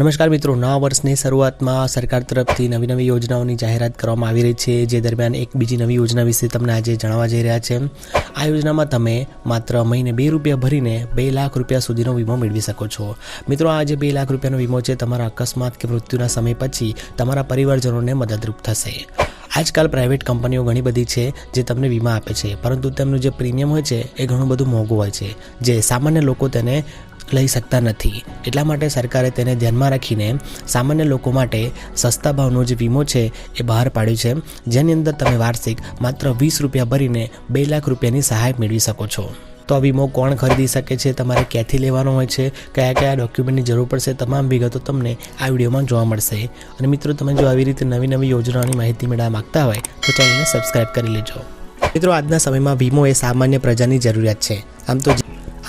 નમસ્કાર મિત્રો, નવા વર્ષની શરૂઆતમાં સરકાર તરફથી નવી નવી યોજનાઓની જાહેરાત કરવામાં આવી રહી છે, જે દરમિયાન એક બીજી નવી યોજના વિશે તમને આજે જણાવવા જઈ રહ્યા છે. આ યોજનામાં તમે માત્ર મહિને બે રૂપિયા ભરીને બે લાખ રૂપિયા સુધીનો વીમો મેળવી શકો છો. મિત્રો, આ જે બે લાખ રૂપિયાનો વીમો છે, તમારા અકસ્માત કે મૃત્યુના સમય પછી તમારા પરિવારજનોને મદદરૂપ થશે. આજકાલ પ્રાઇવેટ કંપનીઓ ઘણી બધી છે, જે તમને વીમા આપે છે, પરંતુ તેમનું જે પ્રીમિયમ હોય છે, એ ઘણું બધું મોંઘું હોય છે. જે સામાન્ય લોકો તેને લઈ શકતા નથી. એટલા માટે સરકારે તેને ધ્યાનમાં રાખીને સામાન્ય લોકો માટે સસ્તા ભાવનો જે વીમો છે એ બહાર પાડ્યો છે. જેની અંદર તમે વાર્ષિક માત્ર વીસ રૂપિયા ભરીને બે લાખ રૂપિયાની સહાય મેળવી શકો છો. તો આ વીમો કોણ ખરીદી શકે છે? તમારે ક્યાંથી લેવાનો હોય છે? કયા કયા ડોક્યુમેન્ટની જરૂર પડશે? તમામ વિગતો તમને આ વિડીયોમાં જોવા મળશે. અને મિત્રો, તમે જો આવી રીતે નવી નવી યોજનાઓની માહિતી મેળવવા માગતા હોય, તો ચેનલને સબસ્ક્રાઇબ કરી લેજો. મિત્રો, આજના સમયમાં વીમો એ સામાન્ય પ્રજાની જરૂરિયાત છે. આમ તો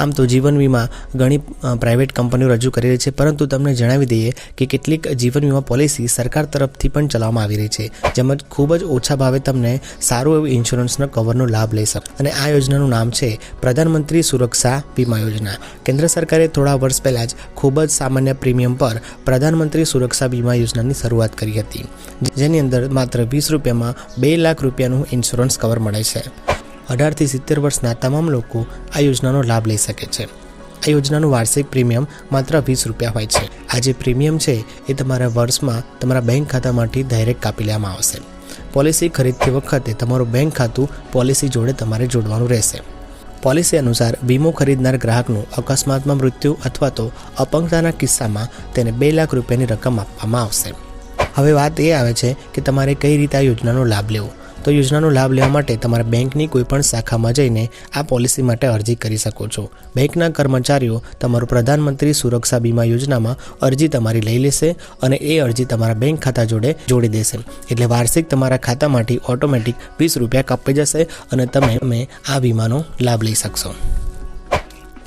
આમ તો જીવન વીમા ઘણી પ્રાઇવેટ કંપનીઓ રજૂ કરી રહી છે, પરંતુ તમને જણાવી દઈએ કે કેટલીક જીવન વીમા પોલિસી સરકાર તરફથી પણ ચલાવવામાં આવી રહી છે, જેમાં ખૂબ જ ઓછા ભાવે તમને સારું એવું ઇન્સ્યોરન્સના કવરનો લાભ લઈ શકો, અને આ યોજનાનું નામ છે પ્રધાનમંત્રી સુરક્ષા વીમા યોજના. કેન્દ્ર સરકારે થોડા વર્ષ પહેલાં જ ખૂબ જ સામાન્ય પ્રીમિયમ પર પ્રધાનમંત્રી સુરક્ષા વીમા યોજનાની શરૂઆત કરી હતી જેની અંદર માત્ર વીસ રૂપિયામાં બે લાખ રૂપિયાનું ઇન્સ્યોરન્સ કવર મળે છે. અઢારથી સિત્તેર વર્ષના તમામ લોકો આ યોજનાનો લાભ લઈ શકે છે. આ યોજનાનું વાર્ષિક પ્રીમિયમ માત્ર વીસ રૂપિયા હોય છે. આ જે પ્રીમિયમ છે, એ તમારા વર્ષમાં તમારા બેંક ખાતામાંથી ડાયરેક્ટ કાપી લેવામાં આવશે. પોલિસી ખરીદતી વખતે તમારું બેંક ખાતું પોલિસી જોડે તમારે જોડવાનું રહેશે. પોલિસી અનુસાર વીમો ખરીદનાર ગ્રાહકનું અકસ્માતમાં મૃત્યુ અથવા તો અપંગતાના કિસ્સામાં તેને બે લાખ રૂપિયાની રકમ આપવામાં આવશે. હવે વાત એ આવે છે કે તમારે કઈ રીતે આ યોજનાનો લાભ લેવો. તો યોજનાનો લાભ લેવા માટે તમારા બેંકની કોઈપણ શાખામાં જઈને આ પોલિસી માટે અરજી કરી શકો છો. બેંકના કર્મચારીઓ તમારું પ્રધાનમંત્રી સુરક્ષા બીમા યોજનામાં અરજી તમારી લઈ લેશે અને એ અરજી તમારા બેંક ખાતા જોડે જોડી દેશે. એટલે વાર્ષિક તમારા ખાતામાંથી ઓટોમેટિક વીસ રૂપિયા કપાઈ જશે અને તમે આ વીમાનો લાભ લઈ શકશો.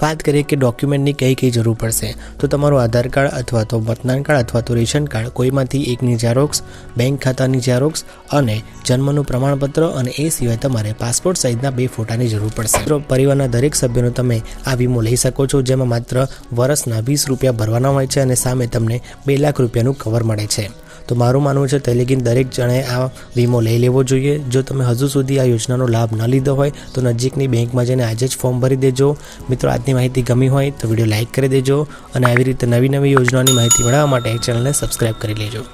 વાત કરીએ કે ડોક્યુમેન્ટની કઈ કઈ જરૂર પડશે. તો તમારું આધાર કાર્ડ અથવા તો મતદાન કાર્ડ અથવા તો રેશન કાર્ડ કોઈમાંથી એકની ઝેરોક્સ બેંક ખાતાની ઝેરોક્સ અને જન્મનું પ્રમાણપત્ર અને એ સિવાય તમારે પાસપોર્ટ સાઇઝના બે ફોટાની જરૂર પડશે. પરિવારના દરેક સભ્યનો તમે આ વીમો લઈ શકો છો, જેમાં માત્ર વર્ષના વીસ રૂપિયા ભરવાના હોય છે અને સામે તમને બે લાખ રૂપિયાનું કવર મળે છે. તો મારું માનવું છે તેલેગીન દરેક જણે આ વીમો લઈ લેવો જોઈએ. જો તમે હજુ સુધી આ યોજનાનો લાભ ન લીધો હોય, તો નજીકની બેંકમાં જઈને આજે જ ફોર્મ ભરી દેજો. મિત્રો, આજની માહિતી ગમી હોય તો વીડિયો લાઇક કરી દેજો અને આવી રીતે નવી નવી યોજનાની માહિતી મેળવવા માટે ચેનલને સબસ્ક્રાઇબ કરી લેજો.